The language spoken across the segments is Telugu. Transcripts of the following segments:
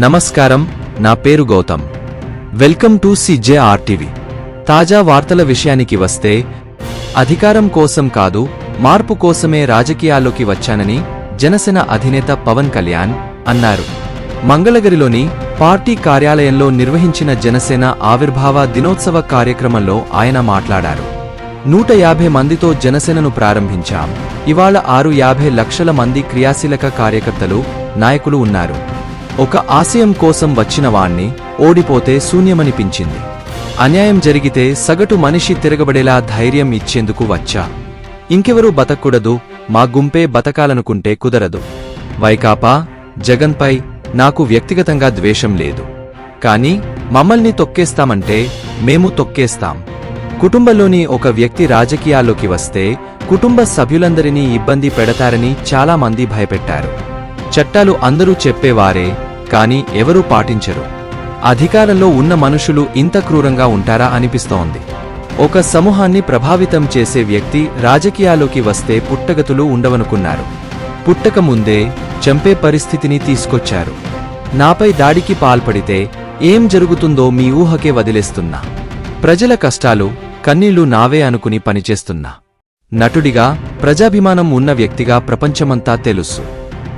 నమస్కారం నా పేరు గౌతమ్. వెల్కమ్ టు సిజేఆర్టీవీ తాజా వార్తల విషయానికి వస్తే అధికారం కోసం కాదు మార్పు కోసమే రాజకీయాల్లోకి వచ్చానని జనసేన అధినేత పవన్ కళ్యాణ్ అన్నారు. మంగళగిరిలోని పార్టీ కార్యాలయంలో నిర్వహించిన జనసేన ఆవిర్భావ దినోత్సవ కార్యక్రమంలో ఆయన మాట్లాడారు. నూట యాభై మందితో జనసేనను ప్రారంభించాం. ఇవాళ ఆరు యాభై లక్షల మంది క్రియాశీలక కార్యకర్తలు నాయకులు ఉన్నారు. ఒక ఆశయం కోసం వచ్చిన వాణ్ణి ఓడిపోతే శూన్యమనిపించింది. అన్యాయం జరిగితే సగటు మనిషి తిరగబడేలా ధైర్యం ఇచ్చేందుకు వచ్చా. ఇంకెవరూ బతకూడదు మా గుంపే బతకాలనుకుంటే కుదరదు. వైకాపా జగన్పై నాకు వ్యక్తిగతంగా ద్వేషం లేదు. కానీ మమ్మల్ని తొక్కేస్తామంటే మేము తొక్కేస్తాం. కుటుంబంలోని ఒక వ్యక్తి రాజకీయాల్లోకి వస్తే కుటుంబ సభ్యులందరినీ ఇబ్బంది పెడతారని చాలా మంది భయపెట్టారు. చట్టాలు అందరూ చెప్పేవారే కాని ఎవరూ పాటించరు. అధికారంలో ఉన్న మనుషులు ఇంత క్రూరంగా ఉంటారా అనిపిస్తోంది. ఒక సమూహాన్ని ప్రభావితం చేసే వ్యక్తి రాజకీయాల్లోకి వస్తే పుట్టగతులు ఉండవనుకున్నారు. పుట్టక ముందే చంపే పరిస్థితిని తీసుకొచ్చారు. నాపై దాడికి పాల్పడితే ఏం జరుగుతుందో మీ ఊహకే వదిలేస్తున్నా. ప్రజల కష్టాలు కన్నీళ్ళు నావే అనుకుని పనిచేస్తున్నా. నటుడిగా ప్రజాభిమానం ఉన్న వ్యక్తిగా ప్రపంచమంతా తెలుసు.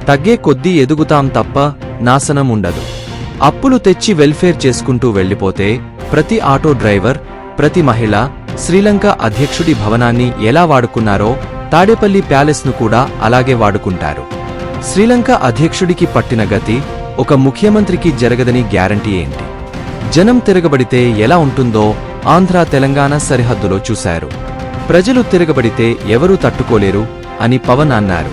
తగ్గే కొద్దీ ఎదుగుతాం తప్ప నాశనం ఉండదు అప్పులు తెచ్చి వెల్ఫేర్ చేసుకుంటూ వెళ్ళిపోతే ప్రతి ఆటో డ్రైవర్ ప్రతి మహిళ శ్రీలంక అధ్యక్షుడి భవనాన్ని ఎలా వాడుకున్నారో తాడేపల్లి ప్యాలెస్ను కూడా అలాగే వాడుకుంటారు. శ్రీలంక అధ్యక్షుడికి పట్టిన గతి ఒక ముఖ్యమంత్రికి జరగదని గ్యారంటీ ఏంటి? జనం తిరగబడితే ఎలా ఉంటుందో ఆంధ్ర తెలంగాణ సరిహద్దులో చూశారు. ప్రజలు తిరగబడితే ఎవరూ తట్టుకోలేరు అని పవన్ అన్నారు.